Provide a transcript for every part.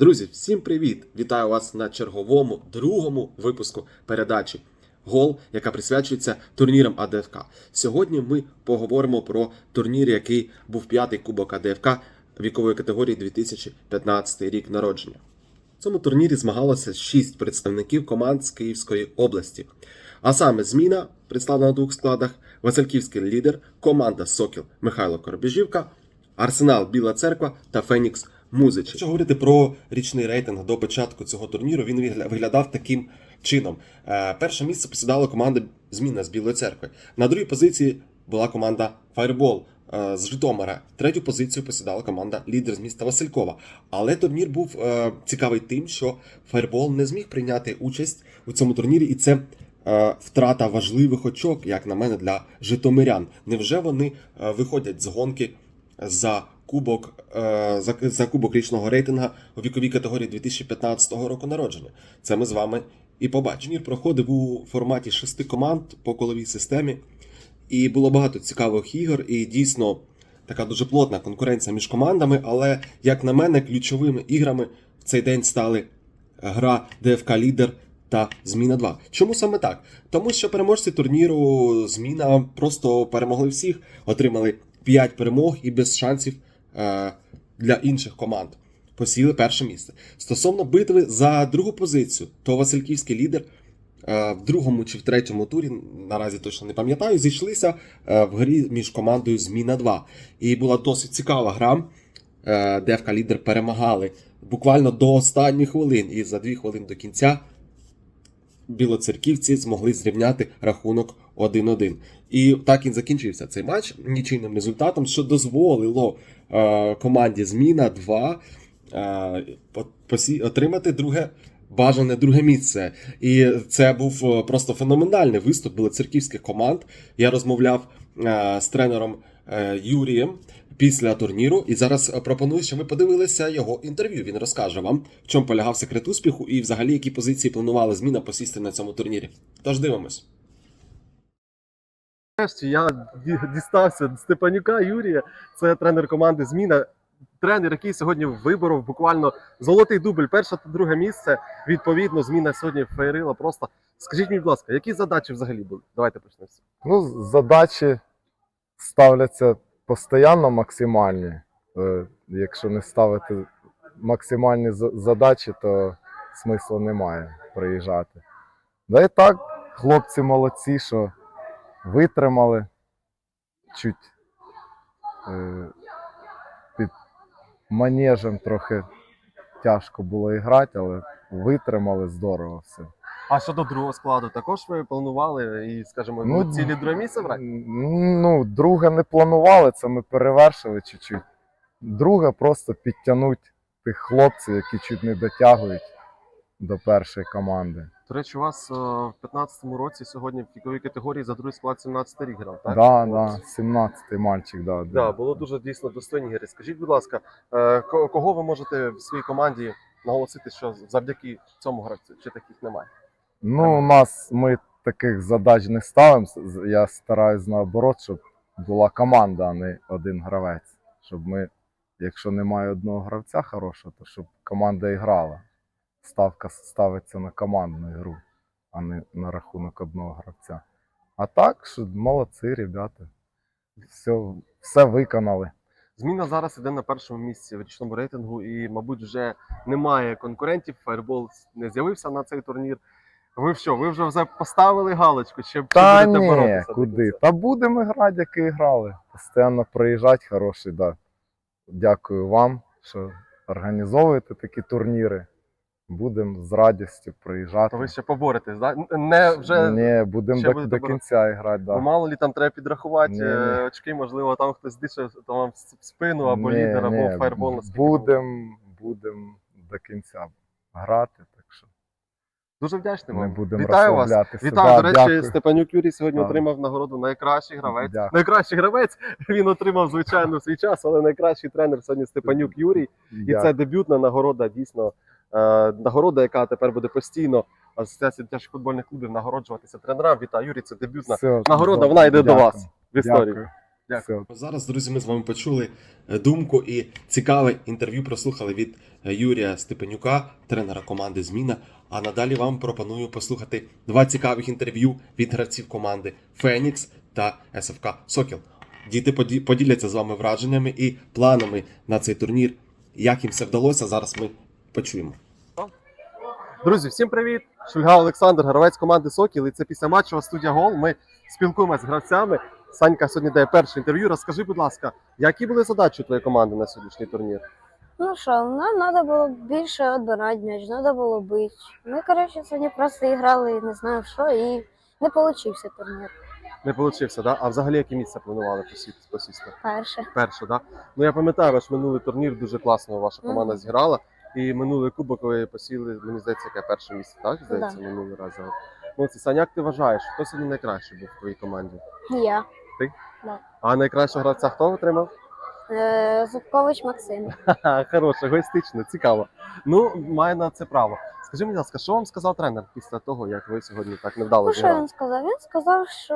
Друзі, всім привіт! Вітаю вас на черговому другому випуску передачі Гол, яка присвячується турнірам АДФК. Сьогодні ми поговоримо про турнір, який був п'ятий кубок АДФК вікової категорії 2015 рік народження. В цьому турнірі змагалося шість представників команд з Київської області. А саме зміна представлена у двох складах, Васильківський лідер, команда Сокіл Михайло Коробіжівка, Арсенал Біла Церква та Фенікс Музич. Якщо говорити про річний рейтинг до початку цього турніру, він виглядав таким чином. Е, Перше місце посідала команда Зміна з Білої церкви. На другій позиції була команда Фаербол е, з Житомира. Третю позицію посідала команда Лідер з міста Василькова. Але турнір був е, цікавий тим, що Фаербол не зміг прийняти участь у цьому турнірі, і це втрата важливих очок, як на мене, для житомирян. Невже вони виходять з гонки за кубок, е, за, кубок річного рейтинга у віковій категорії 2015 року народження? Це ми з вами і побачимо. Турнір проходив у форматі шести команд по коловій системі, і було багато цікавих ігор, і дійсно така дуже плотна конкуренція між командами. Але, як на мене, ключовими іграми в цей день стали гра ДФК Лідер та Зміна 2. Чому саме так? Тому що переможці турніру Зміна просто перемогли всіх, отримали 5 перемог і без шансів для інших команд. Посіли перше місце. Стосовно битви за другу позицію, то Васильківський лідер е, в другому чи в третьому турі, наразі точно не пам'ятаю, зійшлися е, в грі між командою Зміна 2. І була досить цікава гра. Е, Девка лідер перемагали буквально до останніх хвилин. І за дві хвилини до кінця білоцерківці змогли зрівняти рахунок 1-1. І так і закінчився цей матч нічийним результатом, що дозволило е, команді Зміна 2 е, отримати друге. Бажане друге місце, і це був е, просто феноменальний виступ білоцерківських команд. Я розмовляв з тренером е, Юрієм після турніру, і зараз е, пропоную, щоб ви подивилися його інтерв'ю. Він розкаже вам, в чому полягав секрет успіху, і взагалі які позиції планували зміна посісти на цьому турнірі. Тож дивимось. Я дістався Степанюка Юрія, це тренер команди Зміна. Тренер, який сьогодні виборов буквально золотий дубль, перше та друге місце. Відповідно, зміна сьогодні феєрила просто. Скажіть мені, будь ласка, які задачі взагалі були? Давайте почнемо. Ну, задачі ставляться постійно максимальні. Е, Якщо не ставити максимальні задачі, то смислу немає приїжджати. Да і так, хлопці молодці, що витримали чуть е, манежем трохи тяжко було і грати, але витримали здорово все. А щодо другого складу, також ви планували і, скажімо, Ну, ну, цілі друге місце брати? Ну, друге не планували, це ми перевершили чуть-чуть. Друге просто підтягнуть тих хлопців, які чуть не дотягують до першої команди. До речі, у вас е, в 15-му році сьогодні в віковій категорії за другий склад 17 рік грав, так? Да, да, 17-й мальчик, да, Да, було дуже дійсно достойні гри. Скажіть, будь ласка, е, ко- кого ви можете в своїй команді наголосити, що завдяки цьому гравцю чи таких немає? Ну, у нас ми таких задач не ставимо. З- Я стараюсь наоборот, щоб була команда, а не один гравець. Щоб ми, якщо немає одного гравця хорошого, то щоб команда і грала. Ставка ставиться на командну гру, а не на рахунок одного гравця. А так, що молодці, ребята. Все, все виконали. Зміна зараз іде на першому місці в річному рейтингу, і, мабуть, вже немає конкурентів. Фаербол не з'явився на цей турнір. Ви що, ви вже вже поставили галочку? Чи, чи Та будете ні, боротися? куди? Та будемо грати, як і грали. Постійно приїжджати хороший, да. Дякую вам, що організовуєте такі турніри. Будемо з радістю приїжджати. То ви ще поборетесь, да? Не вже Ні, будемо до, до кінця грати, бо да. мало лі там треба підрахувати Ні, е, ні. очки, можливо, там хтось дише, то вам спину або Ні, лідер, або ні, фаербол було. Будемо будем до кінця грати, так що Дуже вдячний вам. будемо Вітаю вас. Вітаю, до речі, Дякую. Степанюк Юрій сьогодні Так. отримав нагороду найкращий гравець. Дякую. Найкращий гравець він отримав, звичайно, свій час, але найкращий тренер сьогодні Степанюк Юрій. І Дякую. це дебютна нагорода, дійсно нагорода, яка тепер буде постійно Асоціація дитячих футбольних клубів нагороджуватися тренерам. Вітаю, Юрій, це дебютна Все, нагорода, вона йде до вас в історії. Дякую. Дякую. Зараз, друзі, ми з вами почули е, думку і цікаве інтерв'ю прослухали від е, Юрія Степенюка, тренера команди Зміна. А надалі вам пропоную послухати два цікавих інтерв'ю від гравців команди Фенікс та СФК Сокіл. Діти поділяться з вами враженнями і планами на цей турнір. Як їм все вдалося, зараз ми почуємо. Друзі, всім привіт! Шульга Олександр, гравець команди Сокіл. І це після матчова студія Гол. Ми спілкуємося з гравцями. Санька сьогодні дає перше інтерв'ю. Розкажи, будь ласка, які були задачі твоєї команди на сьогоднішній турнір? Ну що, нам треба було більше відбирати м'яч, треба було бити. Ми, коротше, сьогодні просто грали не знаю в що і не получився турнір. Не вийшло, да? А взагалі яке місце планували посісти? посісти? Перше. Перше, да? Ну я пам'ятаю, ваш минулий турнір дуже класно ваша команда зіграла. І минулий кубок ви посіли, мені здається, яке перше місце, так? Здається, Да. минулий раз. Ну, це Саня, як ти вважаєш, хто сьогодні найкращий був в твоїй команді? Я. ти А найкращого гравця хто отримав? Е, Зубкович Максим. Ха, Хороше, егоїстично, цікаво. Ну, має на це право. Скажи, будь ласка, що вам сказав тренер після того, як ви сьогодні так невдало Ну що зіграли? він сказав? Він сказав, що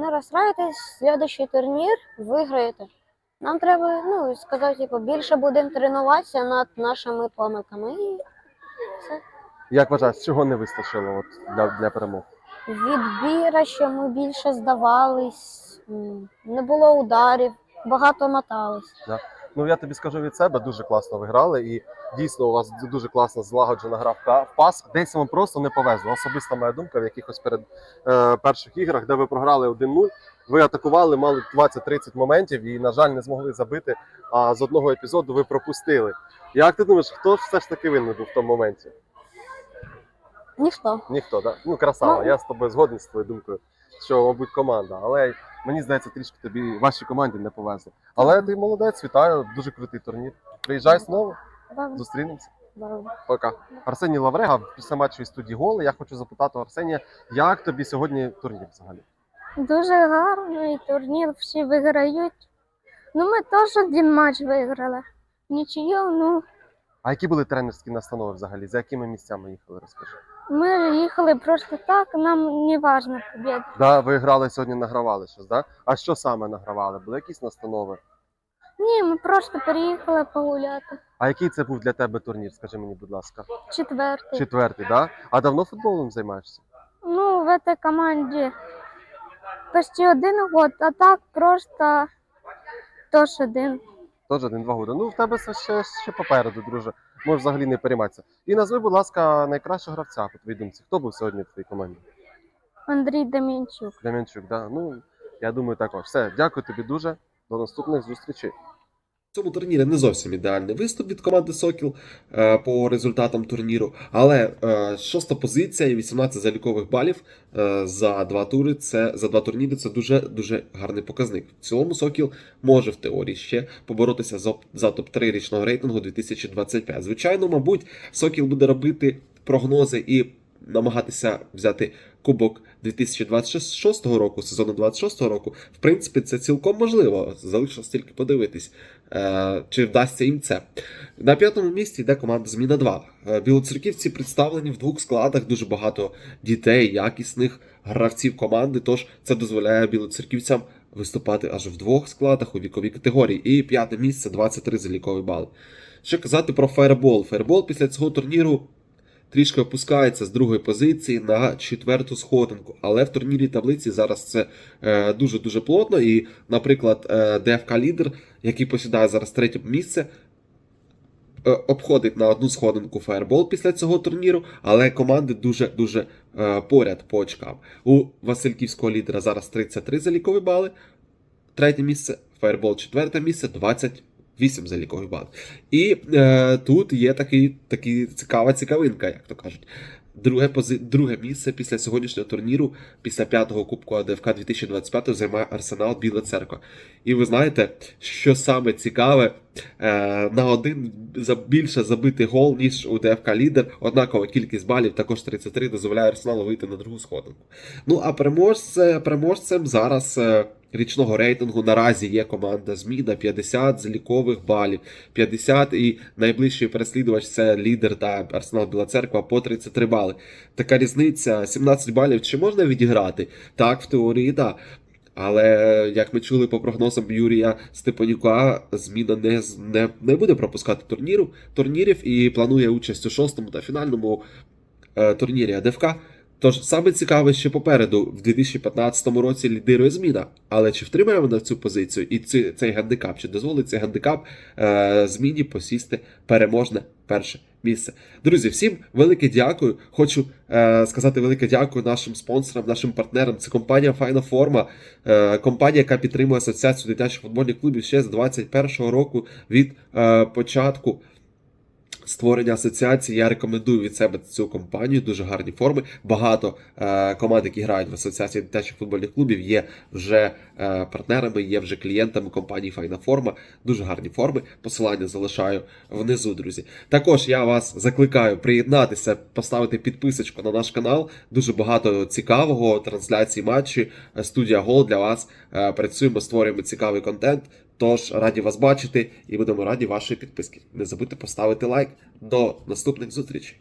не розстраюйтесь, слідуючий турнір виграєте. Нам треба, ну, сказати, типу, більше будемо тренуватися над нашими помилками. І все. Як вважаєш, чого не вистачило от, для, для перемог? Відбіра, що ми більше здавались, м, не було ударів, багато мотались. Ну я тобі скажу від себе, дуже класно ви грали, і дійсно у вас дуже класно злагоджена гра в пас. Десь вам просто не повезло. Особиста моя думка в якихось перед е, перших іграх, де ви програли 1-0, ви атакували, мали 20-30 моментів і, на жаль, не змогли забити. А з одного епізоду ви пропустили. Як ти думаєш, хто все ж таки винен був в тому моменті? Ніхто. Ніхто, да? Ну красава. Ну. Я з тобою згоден з твоєю думкою, що мабуть команда. Але мені здається, трішки тобі вашій команді не повезло. Але ти молодець, вітаю, дуже крутий турнір. Приїжджай знову, зустрінемося. Пока. Арсеній Лаврега, після матчої студії голи. Я хочу запитати у Арсенія, як тобі сьогодні турнір взагалі? Дуже гарний турнір, всі виграють. Ну, ми теж один матч виграли. Нічию, ну, А які були тренерські настанови взагалі? За якими місцями їхали? Розкажи. Ми їхали просто так, нам не важно побіда. Да, ви грали сьогодні, награвали щось, да? А що саме награвали? Були якісь настанови? Ні, ми просто переїхали погуляти. А який це був для тебе турнір? Скажи мені, будь ласка. Четвертий. Четвертий, да? А давно футболом займаєшся? Ну, в цій команді почти один год, а так просто теж один. Тож один-два годи. Ну, в тебе це ще, ще попереду, друже. Можеш взагалі не перейматися. І назви, будь ласка, найкращого гравця по твоїй думці. Хто був сьогодні в твоїй команді? Андрій Дам'янчук. Дем'янчук, да? Ну, я думаю, також. Все, дякую тобі дуже. До наступних зустрічей. Цьому турнірі не зовсім ідеальний виступ від команди Сокіл е, по результатам турніру. Але е, шоста позиція і 18 залікових балів е, за два тури. Це за два турніри. Це дуже дуже гарний показник. В цілому Сокіл може в теорії ще поборотися за, за топ-3 річного рейтингу 2025. Звичайно, мабуть, Сокіл буде робити прогнози і намагатися взяти кубок 2026 року, сезону 26 року. В принципі, це цілком можливо. Залишилось тільки подивитись, чи вдасться їм це. На п'ятому місці йде команда Зміна 2. Е, Білоцерківці представлені в двох складах, дуже багато дітей, якісних гравців команди. Тож це дозволяє білоцерківцям виступати аж в двох складах у віковій категорії. І п'яте місце 23 залікові бали. Що казати про фаербол? Фаербол після цього турніру трішки опускається з другої позиції на четверту сходинку. Але в турнірі таблиці зараз це е, дуже-дуже плотно. І, наприклад, е, ДФК Лідер, який посідає зараз третє місце, е, обходить на одну сходинку фаербол після цього турніру, але команди дуже-дуже поряд по очкам. У Васильківського лідера зараз 33 залікові бали. Третє місце, фаербол четверте місце, 28 залікових балів. І е, тут є такий, такий цікава цікавинка, як то кажуть. Друге, пози... Друге місце після сьогоднішнього турніру, після п'ятого кубку АДФК 2025 займає Арсенал Біла Церква. І ви знаєте, що саме цікаве, е, на один за більше забитий гол, ніж у ДФК Лідер. Однакова кількість балів, також 33, дозволяє Арсеналу вийти на другу сходинку. Ну а переможцем, переможцем зараз е, річного рейтингу наразі є команда Зміна 50 залікових балів. 50 і найближчий переслідувач це лідер та Арсенал Біла Церква по 33 бали. Така різниця 17 балів. Чи можна відіграти? Так, в теорії, так. Але як ми чули по прогнозам Юрія Степанюка, зміна не, не, не буде пропускати турніру, турнірів і планує участь у шостому та фінальному е, турнірі АДФК. Тож саме цікаве, що попереду в 2015 році лідирує зміна. Але чи втримає вона цю позицію і цей, цей гандикап? Чи дозволить цей гандикап е, зміні посісти переможне перше місце? Друзі, всім велике дякую. Хочу е, сказати велике дякую нашим спонсорам, нашим партнерам. Це компанія Файна Форма, е, компанія, яка підтримує асоціацію дитячих футбольних клубів ще з 21 року від е, початку. Створення асоціації я рекомендую від себе цю компанію. Дуже гарні форми. Багато е, команд, які грають в асоціації дитячих футбольних клубів, є вже е, партнерами, є вже клієнтами компанії Файна Форма. Дуже гарні форми. Посилання залишаю внизу, друзі. Також я вас закликаю приєднатися, поставити підписочку на наш канал. Дуже багато цікавого трансляції матчі. Е, Студія Гол для вас. Е, Працюємо, створюємо цікавий контент. Тож раді вас бачити і будемо раді вашої підписки. Не забудьте поставити лайк. До наступних зустрічей.